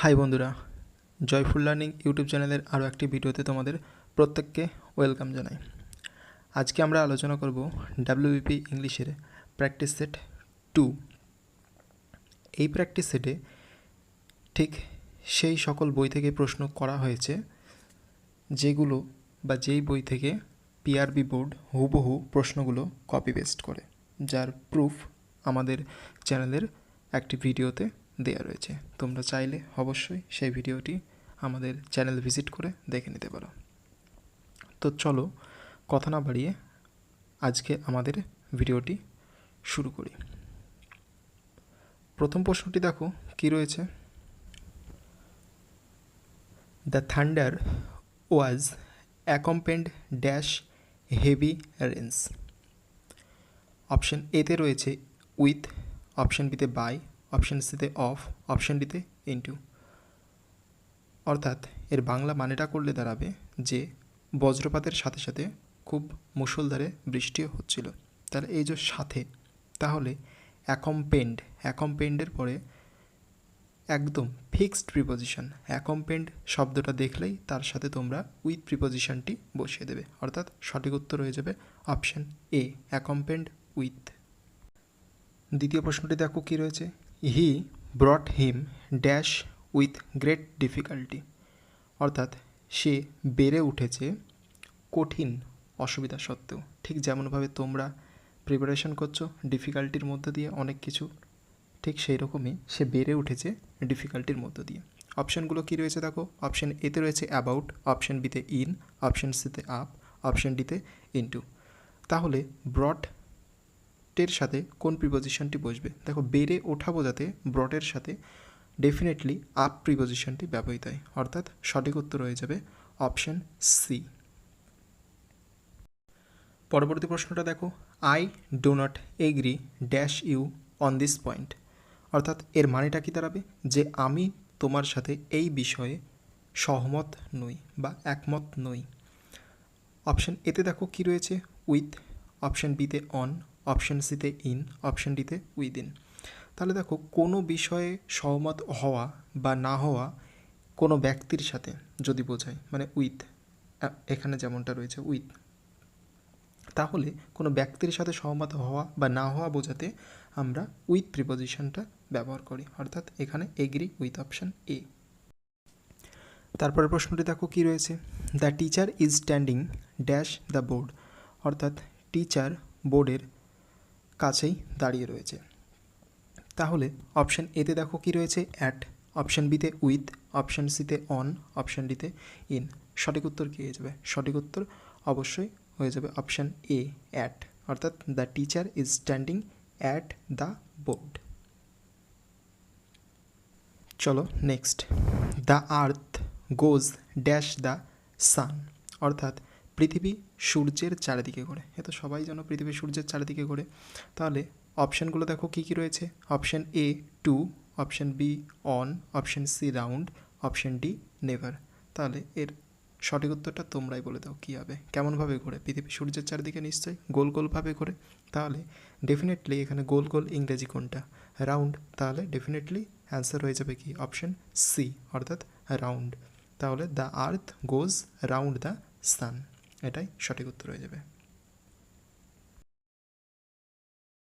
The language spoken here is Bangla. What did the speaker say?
হাই বন্ধুরা, জয়ফুল লার্নিং ইউটিউব চ্যানেলের আরও একটি ভিডিওতে তোমাদের প্রত্যেককে ওয়েলকাম জানাই। আজকে আমরা আলোচনা করব ডাব্লিউবিপি ইংলিশের প্র্যাকটিস সেট টু। এই প্র্যাকটিস সেটে ঠিক সেই সকল বই থেকে প্রশ্ন করা হয়েছে, যেগুলো বা যেই বই থেকে পিআরবি বোর্ড হুবহু প্রশ্নগুলো কপি পেস্ট করে, যার প্রুফ আমাদের চ্যানেলের একটি ভিডিওতে দেওয়া রয়েছে। তোমরা চাইলে অবশ্যই সেই ভিডিওটি আমাদের চ্যানেল ভিজিট করে দেখে নিতে পারো। তো চলো কথা না বাড়িয়ে আজকে আমাদের ভিডিওটি শুরু করি। প্রথম প্রশ্নটি দেখো, কি রয়েছে? The thunder was accompanied dash heavy rains option এতে রয়েছে উইথ অপশন বিতে বাই অপশন সিতে অফ অপশন ডিতে ইন্টু অর্থাৎ এর বাংলা মানেটা করলে দাঁড়াবে যে বজ্রপাতের সাথে সাথে খুব মুষলধারে বৃষ্টিও হচ্ছিল। তাহলে এই যে সাথে, তাহলে অ্যাকম্পেন্ড অ্যাকম্পেন্ডের পরে একদম ফিক্সড প্রিপোজিশন অ্যাকম্পেন্ড শব্দটা দেখলেই তার সাথে তোমরা উইথ প্রিপোজিশনটি বসিয়ে দেবে। অর্থাৎ সঠিক উত্তর হয়ে যাবে অপশান এ অ্যাকম্পেন্ড উইথ দ্বিতীয় প্রশ্নটি দেখো কী রয়েছে? He brought him dash with great difficulty. অর্থাৎ সে বেড়ে উঠেছে কঠিন অসুবিধা সত্ত্বেও। ঠিক যেমনভাবে তোমরা প্রিপারেশন করছ ডিফিকাল্টির মধ্য দিয়ে অনেক কিছু, ঠিক সেই রকমই সে বেড়ে উঠেছে ডিফিকাল্টির মধ্য দিয়ে। অপশানগুলো কী রয়েছে দেখো? অপশান এতে রয়েছে অ্যাবাউট অপশান বিতে ইন অপশান সিতে আপ অপশান ডিতে ইনটু তাহলে ব্রড টের সাথে কোন প্রিপোজিশনটি বসবে? দেখো, বেড়ে ওঠা বোঝাতে ব্রটের সাথে ডেফিনেটলি আপ প্রিপোজিশনটি ব্যবহৃত হয়। অর্থাৎ সঠিক উত্তর হয়ে যাবে অপশন সি পরবর্তী প্রশ্নটা দেখো I do not agree dash you on this point অর্থাৎ এর মানেটা কি দাঁড়াবে? যে আমি তোমার সাথে এই বিষয়ে সহমত নই বা একমত নই। অপশন এতে দেখো কি রয়েছে? উইথ অপশন বিতে অন অপশন সিতে ইন অপশন ডিতে উইদিন তাহলে দেখো, কোনো বিষয়ে সহমত হওয়া বা না হওয়া কোনো ব্যক্তির সাথে যদি বোঝায় মানে উইথ এখানে যেমনটা রয়েছে উইথ তাহলে কোনো ব্যক্তির সাথে সহমত হওয়া বা না হওয়া বোঝাতে আমরা উইথ প্রিপোজিশনটা ব্যবহার করি। অর্থাৎ এখানে এগ্রি উইথ অপশান এ তারপরে প্রশ্নটি দেখো কি রয়েছে? The teacher is standing dash the board অর্থাৎ টিচার বোর্ডের কাছেই দাঁড়িয়ে রয়েছে। তাহলে অপশান এতে দেখো কি রয়েছে? অ্যাট অপশান বিতে উইথ অপশান সিতে অন অপশান ডিতে ইন সঠিক উত্তর কী হয়ে যাবে? সঠিক উত্তর অবশ্যই হয়ে যাবে অপশান এ অ্যাট অর্থাৎ the teacher is standing at the board চলো next the earth goes dash the sun অর্থাৎ পৃথিবী সূর্যের চারিদিকে ঘোরে। এ তো সবাই জানো পৃথিবী সূর্যের চারিদিকে ঘোরে। তাহলে অপশানগুলো দেখো কী কী রয়েছে? Option A to option B on option C round option D never তাহলে এর সঠিক উত্তরটা তোমরাই বলে দাও কী হবে। কেমনভাবে ঘোরে? পৃথিবী সূর্যের চারিদিকে নিশ্চয়ই গোল গোলভাবে ঘোরে। তাহলে ডেফিনেটলি এখানে গোল গোল ইংরেজি কোনটা? রাউন্ড তাহলে ডেফিনেটলি অ্যান্সার হয়ে যাবে কি? অপশান সি অর্থাৎ রাউন্ড তাহলে the earth goes round the sun এটাই সঠিক উত্তর হয়ে যাবে।